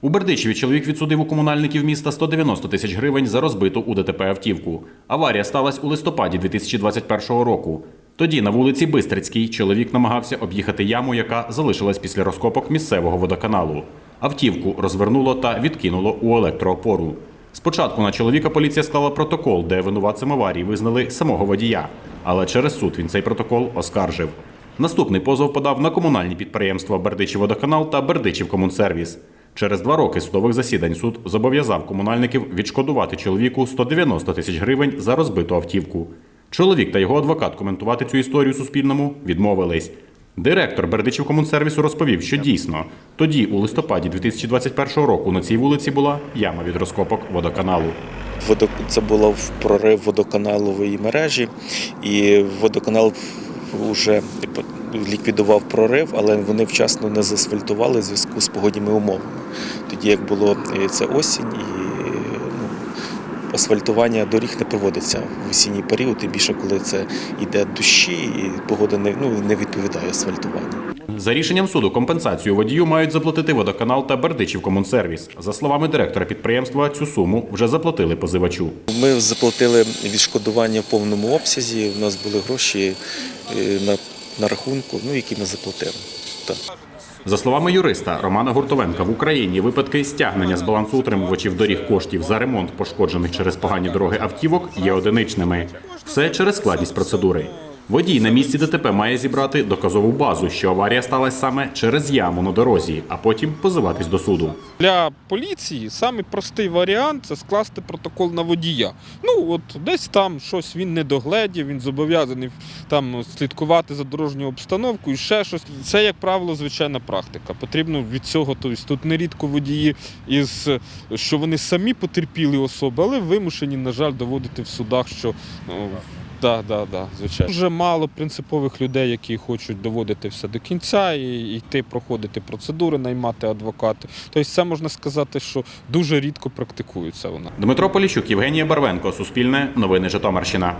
У Бердичеві чоловік відсудив у комунальників міста 190 тисяч гривень за розбиту у ДТП автівку. Аварія сталася у листопаді 2021 року. Тоді на вулиці Бистрицькій чоловік намагався об'їхати яму, яка залишилась після розкопок місцевого водоканалу. Автівку розвернуло та відкинуло у електроопору. Спочатку на чоловіка поліція склала протокол, де винуватцем аварії визнали самого водія. Але через суд він цей протокол оскаржив. Наступний позов подав на комунальні підприємства Бердичівводоканал та Бердичівкомунсервіс. Через два роки судових засідань суд зобов'язав комунальників відшкодувати чоловіку 190 тисяч гривень за розбиту автівку. Чоловік та його адвокат коментувати цю історію Суспільному відмовились. Директор Бердичівкомунсервісу розповів, що дійсно тоді, у листопаді 2021 року, на цій вулиці була яма від розкопок водоканалу. Водо- Це було в прорив водоканалової мережі, і водоканал вже ліквідував прорив, але вони вчасно не засфальтували в зв'язку з погодніми умовами. Тоді як було е, це осінь, і ну, асфальтування доріг не проводиться в осінній період, тим більше коли це йде дощі, і погода не, ну, не відповідає асфальтуванню. За рішенням суду компенсацію водію мають заплатити водоканал та Бердичівкомунсервіс. За словами директора підприємства, цю суму вже заплатили позивачу. Ми заплатили відшкодування в повному обсязі. У нас були гроші е, на, на рахунку, ну, які ми заплатили. Так. За словами юриста Романа Гуртовенка, в Україні випадки стягнення з балансу утримувачів доріг коштів за ремонт пошкоджених через погані дороги автівок є одиничними. Все через складність процедури. Водій на місці ДТП має зібрати доказову базу, що аварія сталася саме через яму на дорозі, а потім позиватись до суду. Для поліції самий простий варіант це скласти протокол на водія. Ну от десь там щось він не догледів, він зобов'язаний там слідкувати за дорожньою обстановкою, ще щось. Це, як правило, звичайна практика. Потрібно від цього. Тобто тут нерідко водії із що вони самі потерпіли особи, але вимушені, на жаль, доводити в судах, що. ну, Так, да, да, звичайно. Дуже мало принципових людей, які хочуть доводити все до кінця і йти проходити процедури, наймати адвокати. Тобто, це можна сказати, що дуже рідко практикується вона. Дмитро Поліщук, Євгенія Барвенко, Суспільне, Новини Житомирщина.